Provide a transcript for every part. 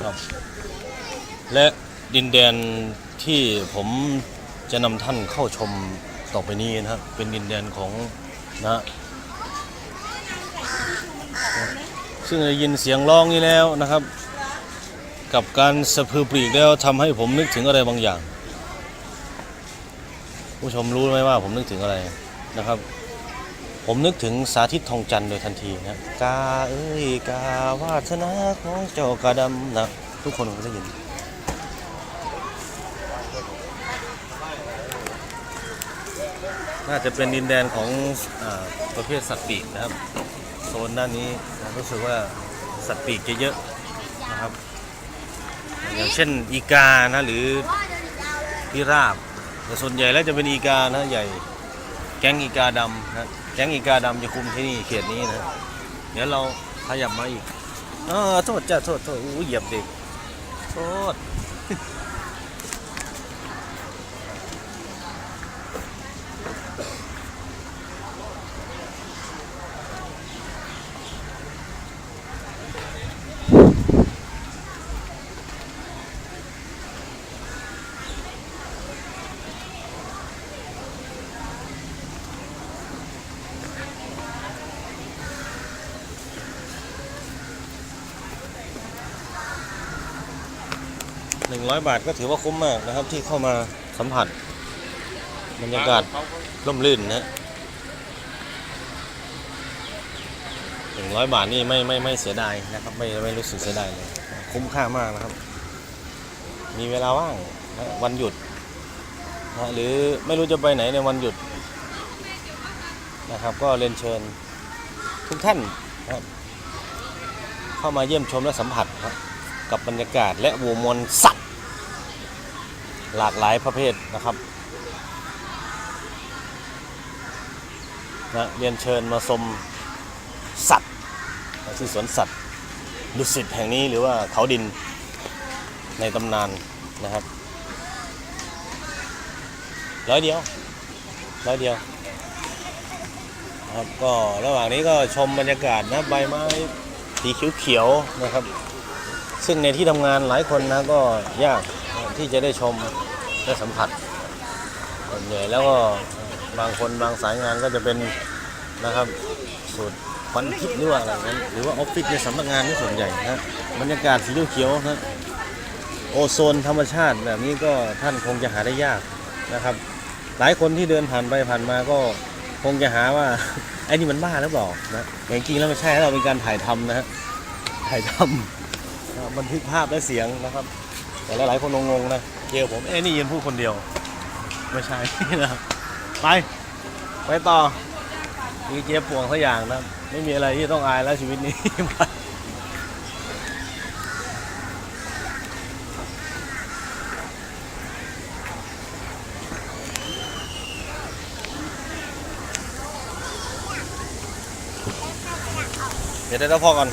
ครับ และดินแดนที่ผมจะนำท่านเข้าชมต่อไปนี้นะครับ เป็นดินแดนของนะ ซึ่งได้ยินเสียงร้องนี้แล้วนะครับ กับการสะพือปลีกแล้วทำให้ผมนึกถึงอะไรบางอย่าง ผู้ชมรู้ไหมว่าผมนึกถึงอะไรนะครับ ผมนึกถึงสาธิตทองจันทร์โดยทันทีนะกาเอ้ยกาวาสนาของเจ้ากาดำนะทุกคนคงได้ยินน่าจะเป็นดินแดนของอประเภทสัตว์ปีกนะครับ โซนด้านนี้นะรู้สึกว่าสัตว์ปีกจะเยอะนะครับ อย่างเช่นอีกานะหรือพิราบแต่ส่วนใหญ่แล้วจะเป็นอีกานะใหญ่ แก๊งอีกาดำนะแก๊งอีกาดำจะคุมที่นี่เขตนี้นะเดี๋ยวเราขยับมาอีกอ๋อโทษจ้าโทษโทษอู้เหยียบเด็กโทษ หนึ่งร้อยบาทก็ถือว่าคุ้มมากนะครับที่เข้ามาสัมผัสบรรยากาศร่มรื่นนะหนึ่งร้อยบาทนี่ไม่ไม่ไม่เสียดายนะครับ ไม่ไม่รู้สึกเสียดายเลย คุ้มค่ามากนะครับ มีเวลาว่างนะวันหยุดนะหรือไม่รู้จะไปไหนในวันหยุดนะครับ ก็เรียนเชิญทุกท่านนะครับ เข้ามาเยี่ยมชมและสัมผัสครับกับบรรยากาศและหมู่มวลสัตว หลากหลายประเภทนะครับนะเรียนเชิญมาชมสัตว์ที่สวนสัตว์ดุสิตแห่งนี้หรือว่าเขาดินในตำนานนะครับร้อยเดียวร้อยเดียวครับก็ระหว่างนี้ก็ชมบรรยากาศนะใบไม้สีเขียวๆนะครับ ซึ่งในที่ทำงานหลายคนนะก็ยากที่จะได้ชม ได้สัมผัสส่วนใหญ่แล้วก็บางคนบางสายงานก็จะเป็นนะครับสูตรควันพิษหรือว่าอะไรนั้นหรือว่าออฟฟิศในสำนักงานนี่ส่วนใหญ่นะบรรยากาศสีเขียวๆนะโอโซนธรรมชาติแบบนี้ก็ท่านคงจะหาได้ยากนะครับ หลายคนที่เดินผ่านไปผ่านมาก็คงจะหาว่าไอ้นี่มันบ้าหรือเปล่านะแต่จริงแล้วไม่ใช่เราเป็นการถ่ายทำนะฮะถ่ายทำนะครับบันทึกภาพและเสียงนะครับ แต่หลายๆคนงงๆนะเจอผมเอ้นี่ยืนพูดคนเดียว ไม่ใช่นะครับไปไปต่อมีเจี๊ยบป่วงสักอย่างนะไม่มีอะไรที่ต้องอายแล้วชีวิตนี้ไปเดี๋ยวได้แล้วพ่อก่อน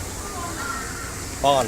พ่อก่อน